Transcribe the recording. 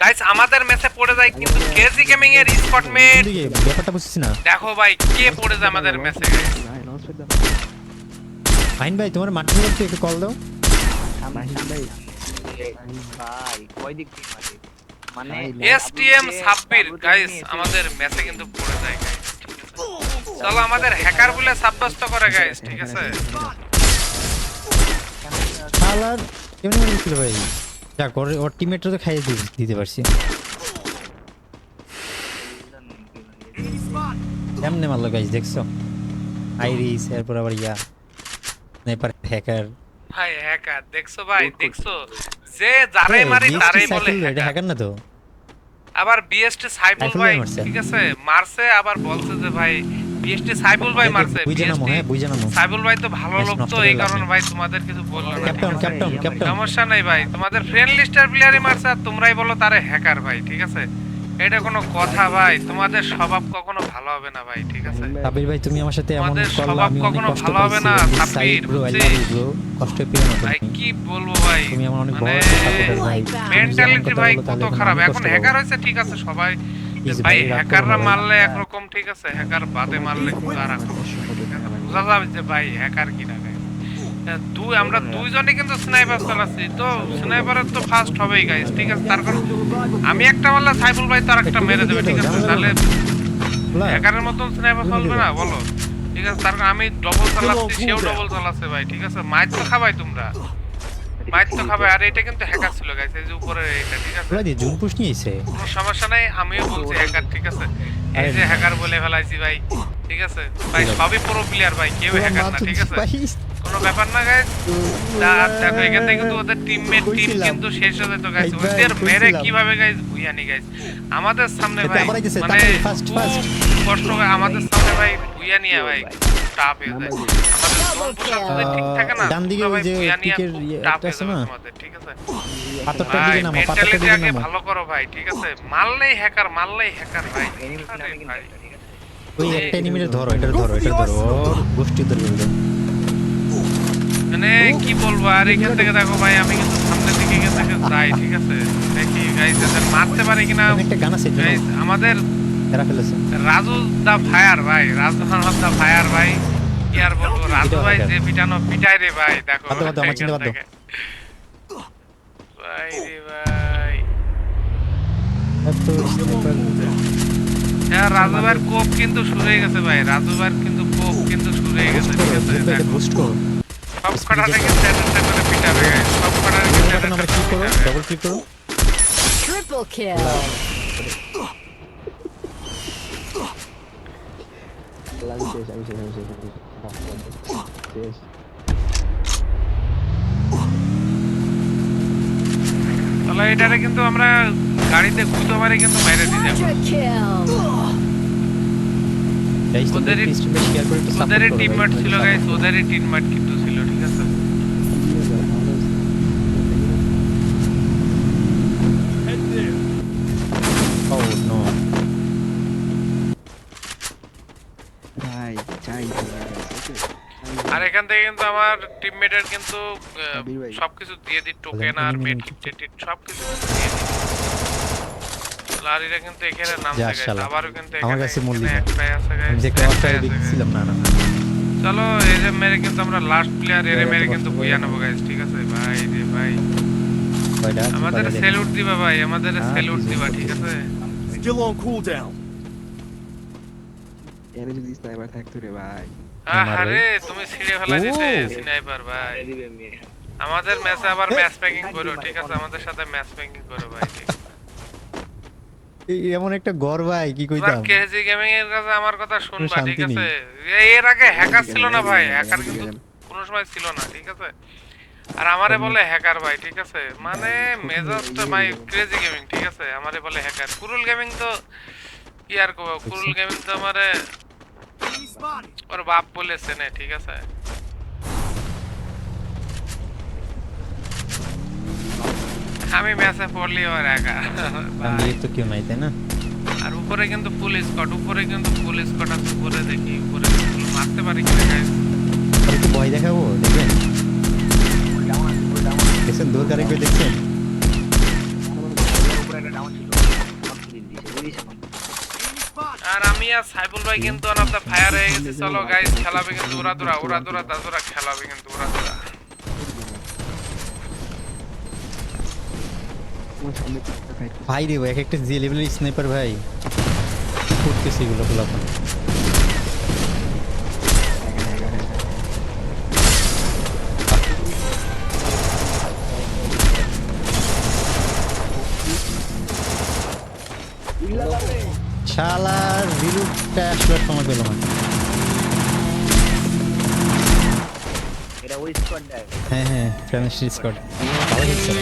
Guys আমাদের ম্যাচে পড়ে যায় কিন্তু কেজি গেমিং এর স্পট মেট ব্যাপারটা বুঝছিস না। দেখো ভাই কে পড়ে যায় আমাদের গাইস ফাইন ভাই তোমার মাঠে একটু একটু কল দাও। ভাই কয় দিক থেকে? মানে এসটিএম সাব্বির গাইস আমাদের মেসে কিন্তু পড়ে যায় গাইস চলো আমাদের হ্যাকার বলে সাব্যস্ত করে গাইস ঠিক আছে? শালার কেমন মনে ছিল ভাই? যাক ওর ওর টিমমেটরা তো খাইয়ে দিতে পারছি। কেমনে মারলো গাইজ দেখছ? আইরিস এরপর আবার ইয়া। স্নাইপার হ্যাকার ভাই হ্যাকার দেখছ ভাই দেখছ? যে যারে মারি তারেই বলে এটা হ্যাকার না তো? আবার বিএসটি সাইফুল ভাই। ঠিক আছে মারছে আবার বলছে যে ভাই বিএসটি সাইবুল ভাই মারছে বুঝে নামো সাইবুল ভাই তো ভালো লোক তো এই কারণে ভাই তোমাদের কিছু বলল না। ঠিক ক্যাপ্টেন ক্যাপ্টেন ক্যাপ্টেন সমস্যা নাই ভাই তোমাদের ফ্রেন্ড লিস্টার প্লেয়ারই মারছে আর তোমরাই বলো তারে হ্যাকার ভাই ঠিক আছে? এটা কোনো কথা ভাই তোমাদের স্বভাব কখনো ভালো হবে না ভাই ঠিক আছে? সাবির ভাই তুমি আমার সাথে এমন আমাদের করলে স্বভাব আমি অনেক কখনো কষ্ট ভালো হবে না, side Sabbir, bro I love bro কষ্ট পেও না ভাই কি বলব ভাই? তুমি আমার অনেক বড় মানে সাপোর্টার ভাই। মেন্টালিটি ভাই কত খারাপ। এখন হ্যাকার। হয়েছে ঠিক আছে সবাই ভাই হ্যাকাররা মারলে একরকম ঠিক আছে হ্যাকার বাদে মারলে কিন্তু আর বোঝা যাবে যে ভাই হ্যাকার কিনা দুই আমরা দুইজনে কিন্তু স্নাইপার চালাচ্ছি। তো স্নাইপারের তো ফার্স্ট হবেই গাইস ঠিক আছে? তার কারণ আমি একটা মারলে সাইফুল ভাই তার একটা মেরে দেবে ঠিক আছে? তাহলে হ্যাকারের মতন স্নাইপার চলবে না বলো। ঠিক আছে? তার কারণ আমি ডবল চালাচ্ছি সেও ডবল চালাচ্ছে ভাই ঠিক আছে? মাইর তো খাবাই তোমরা। মাইর তো আর এটা কিন্তু হ্যাকার ছিল গাইস এই যে উপরে এটা ঠিক আছে? খোলা দিয়ে পুশ নিয়েছে। কোনো সমস্যা নাই আমিও বলছি হ্যাকার ঠিক আছে? এই যে হ্যাকার বলে ফেলাইছি ভাই ঠিক আছে? ভাই সবই প্রো প্লেয়ার ভাই কেউ হ্যাকার না ঠিক আছে? কোনো ব্যাপার না গাইস দেখো এখান থেকে কিন্তু ওদের টিমমেট টিম কিন্তু শেষ হয়ে যেত গাইস এই ওদের মেরে কীভাবে গাইস ভুইয়ানি গাইস আমাদের সামনে ভাই মানে কষ্ট আমাদের সামনে ভাই ভুইয়ানি ভাই টাপ হয়ে যায়। ডান দিকে ওই যে খুব ইয়ে টাপ একটা আছে না? তোমাদের ঠিক আছে? পাথরটার দিকে নামো পাথরটার দিকে নামো। ভালো করো ভাই ঠিক আছে? মারলেই হ্যাকার মারলেই হ্যাকার ভাই। Enemy আরে নামে কিন্তু ভাই? একটা, ঠিক আছে? ওই একটা এনিমিটার ধরো এটার ধরো এটার ধরো গোষ্ঠী ধরে মানে কি বলব আর এখান থেকে দেখো ভাই আমি কিন্তু সামনের দিকে এখান থেকে যাই ঠিক আছে? দেখি গাইস এদের মারতে পারে কিনা? একটা গান আছে। আমাদের রাজু দা ফায়ার ভাই রাজু দা ফায়ার ভাই। কি আর বলব? রাজু ভাই যে পিটানো পিটাই রে ভাই দেখো বাদ দাও, বাদ আমার চিন্তা বাদ দাও। ভাই রে ভাই। এত হ্যাঁ রাজু ভাইয়ের কোপ কিন্তু শুরু হয়ে গেছে ভাই রাজু ভাইয়ের কিন্তু কোপ কিন্তু শুরু হয়ে গেছে ঠিক আছে দেখো। বুস্ট করো। সব কটাতে কিন্তু অ্যাটেন্ডটা করে পিটাবে guys, সব কটাতে কিন্তু ক্লিক করো পিটাবে। ডাবল ক্লিক করো। Triple kill. তাহলে এটারে কিন্তু আমরা গাড়িতে ঘুরতে পারি কিন্তু মেরে দিয়ে যাব ওদের টিমমেট ছিল গাইস ওদের টিমমেট কিন্তু ভাই চাই আর এখান থেকে কিন্তু আমার টিমমেটের কিন্তু। সবকিছু দিয়ে দিই টোকেন আর মেট সবকিছু দিয়ে দিই লারিরা কিন্তু এখানে নামছে যা আবারও কিন্তু আমার কাছে মল্লিকা। আছে আমি যে। দেখছিলাম না না চলো এই যে মেরে কিন্তু আমরা লাস্ট প্লেয়ার এরে মেরে কিন্তু। বুইয়া নেব গাইস ঠিক আছে ভাই রে ভাই আমাদের। স্যালুট দিবা ভাই আমাদের হ্যাঁ, স্যালুট কিছু দিবা ঠিক আছে Still on cooldown. এর যদি স্নাইপার থাকতো রে ভাই আরে তুমি ছিঁড়ে ফেলা দিতে স্নাইপার ভাই। আমাদের ম্যাচে আবার ম্যাচ প্যাকিং করো ঠিক আছে? আমাদের সাথে ম্যাচ প্যাকিং করো ভাই এমন একটা গর ভাই কি কইতাম? কেজি গেমিং এর কাছে আমার কথা শুনবা ঠিক আছে? এর আগে হ্যাকার ছিল না ভাই হ্যাকার কিন্তু কোনো সময় ছিল না ঠিক আছে? আর আমারে বলে হ্যাকার ভাই ঠিক আছে? মানে মেজাজটা ভাই ক্রেজি গেমিং ঠিক আছে? আমারে বলে হ্যাকার কুরুল গেমিং তো কি আর কব? কুরুল গেমিং তো আমারে. ওর বাপ বলেছে না ঠিক আছে? আমি ম্যাচে পড়লি ওর একা। আমি। তো কেউ নাই তাই না? আর উপরে কিন্তু পুলিশ স্কট উপরে কিন্তু পুলিশ স্কট আছে উপরে দেখি উপরে মারতে পারি গাইস একটু ভয় দেখাবো দেখছেন দূর কারে কই দেখছেন? আর আমি আর সাইবুল ভাই কিন্তু অন অফ দ্য ফায়ার হয়ে গেছি। চলো গাইস খেলাবে কিন্তু ওরা দৌড়া ওরা দোরা, দাদুরা খেলাবে কিন্তু ওরা দুরা। ভাই রে ভাই, এক একটা জি লেভেলের স্নাইপার ভাই। করতেছি এগুলো গোলাপন। শালার রিলুটটা আসলে সময় পেল না। এটা ওই স্কোয়াড হ্যাঁ হ্যাঁ ফ্রেন্ডশিপ স্কোয়াড ভালো খেলছে।